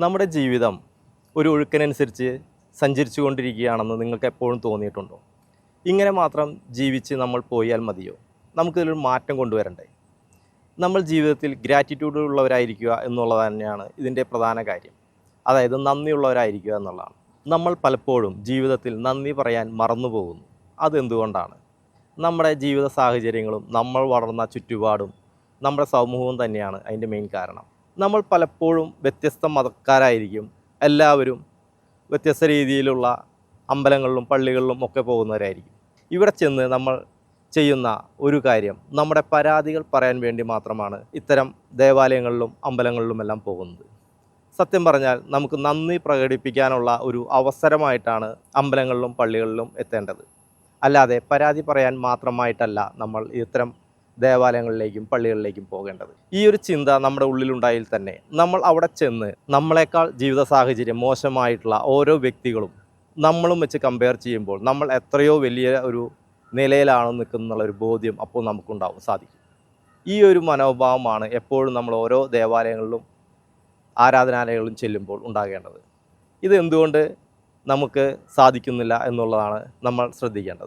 നമ്മുടെ ജീവിതം ഒരു ഒഴുക്കിനനുസരിച്ച് സഞ്ചരിച്ചു കൊണ്ടിരിക്കുകയാണെന്ന് നിങ്ങൾക്ക് എപ്പോഴും തോന്നിയിട്ടുണ്ടോ? ഇങ്ങനെ മാത്രം ജീവിച്ച് നമ്മൾ പോയാൽ മതിയോ? നമുക്കിതിലൊരു മാറ്റം കൊണ്ടുവരണ്ടേ? നമ്മൾ ജീവിതത്തിൽ ഗ്രാറ്റിറ്റ്യൂഡ് ഉള്ളവരായിരിക്കുക എന്നുള്ളത് തന്നെയാണ് ഇതിന്റെ പ്രധാന കാര്യം. അതായത് നന്ദിയുള്ളവരായിരിക്കുക എന്നുള്ളതാണ്. നമ്മൾ പലപ്പോഴും ജീവിതത്തിൽ നന്ദി പറയാൻ മറന്നു പോകുന്നു അതെന്തുകൊണ്ടാണ്? നമ്മുടെ ജീവിത സാഹചര്യങ്ങളും നമ്മൾ വളർന്ന ചുറ്റുപാടും നമ്മുടെ സമൂഹവും തന്നെയാണ് അതിന്റെ മെയിൻ കാരണം. നമ്മൾ പലപ്പോഴും വ്യത്യസ്ത മതക്കാരായിരിക്കും. എല്ലാവരും വ്യത്യസ്ത രീതിയിലുള്ള അമ്പലങ്ങളിലും പള്ളികളിലും ഒക്കെ പോകുന്നവരായിരിക്കും. ഇവിടെ ചെന്ന് നമ്മൾ ചെയ്യുന്ന ഒരു കാര്യം നമ്മുടെ പരാതികൾ പറയാൻ വേണ്ടി മാത്രമാണ് ഇത്തരം ദേവാലയങ്ങളിലും അമ്പലങ്ങളിലുമെല്ലാം പോകുന്നത്. സത്യം പറഞ്ഞാൽ നമുക്ക് നന്ദി പ്രകടിപ്പിക്കാനുള്ള ഒരു അവസരമായിട്ടാണ് അമ്പലങ്ങളിലും പള്ളികളിലും എത്തേണ്ടത്. അല്ലാതെ പരാതി പറയാൻ മാത്രമായിട്ടല്ല നമ്മൾ ഇത്തരം ദേവാലയങ്ങളിലേക്കും പള്ളികളിലേക്കും പോകേണ്ടത്. ഈ ഒരു ചിന്ത നമ്മുടെ ഉള്ളിലുണ്ടായാൽ തന്നെ നമ്മൾ അവിടെ ചെന്ന് നമ്മളെക്കാൾ ജീവിത സാഹചര്യം മോശമായിട്ടുള്ള ഓരോ വ്യക്തികളും നമ്മളും വെച്ച് കമ്പയർ ചെയ്യുമ്പോൾ നമ്മൾ എത്രയോ വലിയ ഒരു നിലയിലാണ് നിൽക്കുന്നുള്ള ഒരു ബോധ്യം അപ്പോൾ നമുക്കുണ്ടാവും സാധിക്കും. ഈ ഒരു മനോഭാവമാണ് എപ്പോഴും നമ്മൾ ഓരോ ദേവാലയങ്ങളിലും ആരാധനാലയങ്ങളിലും ചെല്ലുമ്പോൾ ഉണ്ടാകേണ്ടത്. ഇത് എന്തുകൊണ്ട് നമുക്ക് സാധിക്കുന്നില്ല എന്നുള്ളതാണ് നമ്മൾ ശ്രദ്ധിക്കേണ്ടത്.